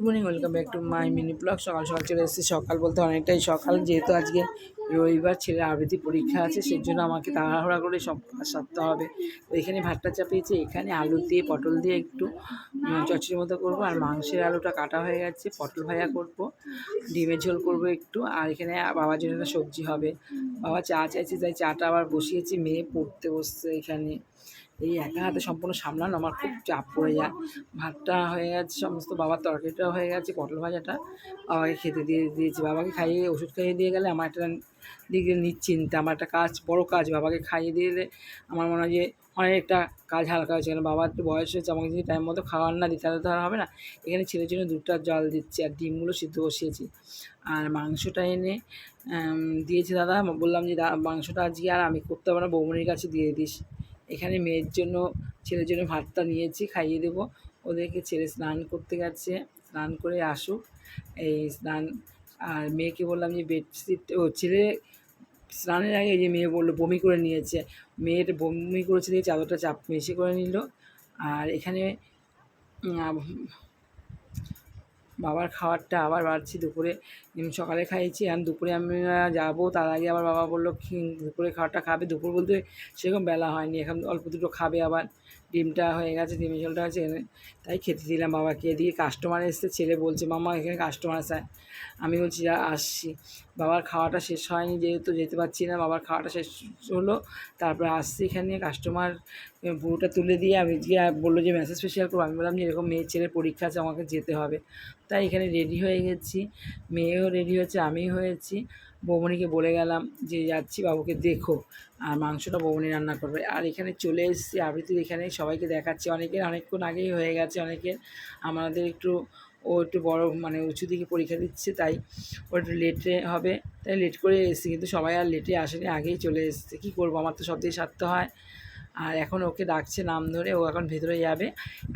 Good morning welcome back to my mini blog সকাল সকাল চলে এসেছি। সকাল বলতে অনেকটাই সকাল, যেহেতু আজকে রবিবার, ছেলের আবৃত্তি পরীক্ষা আছে সেই জন্য আমাকে তাড়াহুড়া করে সব সারতে হবে। তো এখানে ভাতটা চাপিয়েছি, এখানে আলু দিয়ে, পটল দিয়ে একটু চচ্চড়ির মতো করব। আর মাংসের আলুটা কাটা হয়ে গেছে, পটল ভাজা করব, ডিমের ঝোল করব একটু। আর এখানে বাবার জন্য সবজি হবে। বাবা চা চাইছে, তাই চাটা আবার বসিয়েছি, মেয়ে পড়তে বসছে এখানে। এই একা হাতে সম্পূর্ণ সামলানো, আমার খুব চাপ পড়ে যায়। ভাতটা হয়ে গেছে, সমস্ত বাবার তরকারিটাও হয়ে গেছে, পটল ভাজাটা। বাবাকে খেতে দিয়ে দিয়েছি। বাবাকে খাইয়ে, ওষুধ খাইয়ে দিয়ে গেলে আমার একটা দিকে নিশ্চিন্তা, আমার একটা কাজ, বড় কাজ বাবাকে খাইয়ে দিলে আমার মনে হয় যে অনেকটা কাজ হালকা হয়েছে। কারণ বাবার একটু বয়স হয়েছে, আমাকে যদি টাইম মতো খাওয়ার না দিতে, তাহলে তো আর হবে না। এখানে ছেলের জন্য দুধটা জল দিচ্ছি আর ডিমগুলো সিদ্ধ বসিয়েছি। আর মাংসটা এনে দিয়েছে দাদা। বললাম যে মাংসটা আজকে আর আমি করতে পারব না, বৌমনির কাছে দিয়ে দিস। এখানে মেয়ের জন্য, ছেলের জন্য ভাতটা নিয়েছি, খাইয়ে দেব। ওদেরকে ছেলে স্নান করতে গেছে। স্নান করে আসুক। এই স্নান, আর মেয়েকে বললাম যে বেডশিট, ও ছেলে স্নানের আগে যে মেয়ে বলল বমি করে নিয়েছে। মেয়ের বমি করেছে দিয়ে চাদরটা চাপ মেশে করে নিল। আর এখানে বাবার খাবারটা আবার বাড়ছি, দুপুরে সকালে খাইয়েছি আর দুপুরে আমরা যাব। তার আগে আবার বাবা বলল দুপুরে খাবারটা খাবে? দুপুর বলতে সেরকম বেলা হয়নি, এখন অল্প দুটো খাবে আবার। ডিমটা হয়ে গেছে, ডিমের ঝোলটা এখানে তাই খেতে দিলাম বাবাকে। এদিকে কাস্টমার এসছে, ছেলে বলছে মামা এখানে কাস্টমার আছে। আমি বলছি, যা, আসছি। বাবার খাওয়াটা শেষ হয়নি, যেহেতু যেতে পারছি না, বাবার খাওয়াটা শেষ হলো, তারপরে আসছি এখানে। কাস্টমার পুরোটা তুলে দিয়ে আমি গিয়ে বলল যে মেসেজ স্পেশাল করব আমি বললাম যে এরকম মেয়ের ছেলের পরীক্ষা আছে, আমাকে যেতে হবে। তাই এখানে রেডি হয়ে গেছি। মেয়েও রেডি হয়েছে আমি হয়েছি। বৌমনিকে বলে গেলাম যে যাচ্ছি, বাবুকে দেখো। আর মাংসটা বৌমনি রান্না করবে। আর এখানে চলে এসেছি, আবৃত্তির এখানে সবাইকে দেখাচ্ছি। অনেকের, অনেকক্ষণ আগেই হয়ে গেছে, অনেকের। আমাদের একটু, ও একটু বড় মানে উঁচু দিকে পরীক্ষা দিচ্ছে, তাই ও একটু লেটে হবে। তাই লেট করে এসেছি, কিন্তু সবাই আর লেটে আসেনি, আগেই চলে এসেছে। কী করব? আমার তো সব দিয়ে সারতে হয়। আর এখন ওকে ডাকছে নাম ধরে, ও এখন ভেতরে যাবে।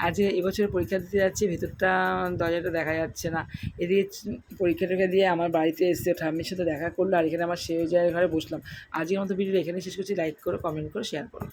আজকে এবছর পরীক্ষা দিতে যাচ্ছে, ভেতরটা দরজাটা দেখা যাচ্ছে না। এদিকে পরীক্ষা টরীক্ষা দিয়ে আমার বাড়িতে এসে ঠাম্মির সাথে দেখা করল, আর এখানে আমার সেই জায়গায় ঘরে বসলাম। আজকের মতো ভিডিও এখানে শেষ করছি। লাইক করো কমেন্ট করো শেয়ার করো।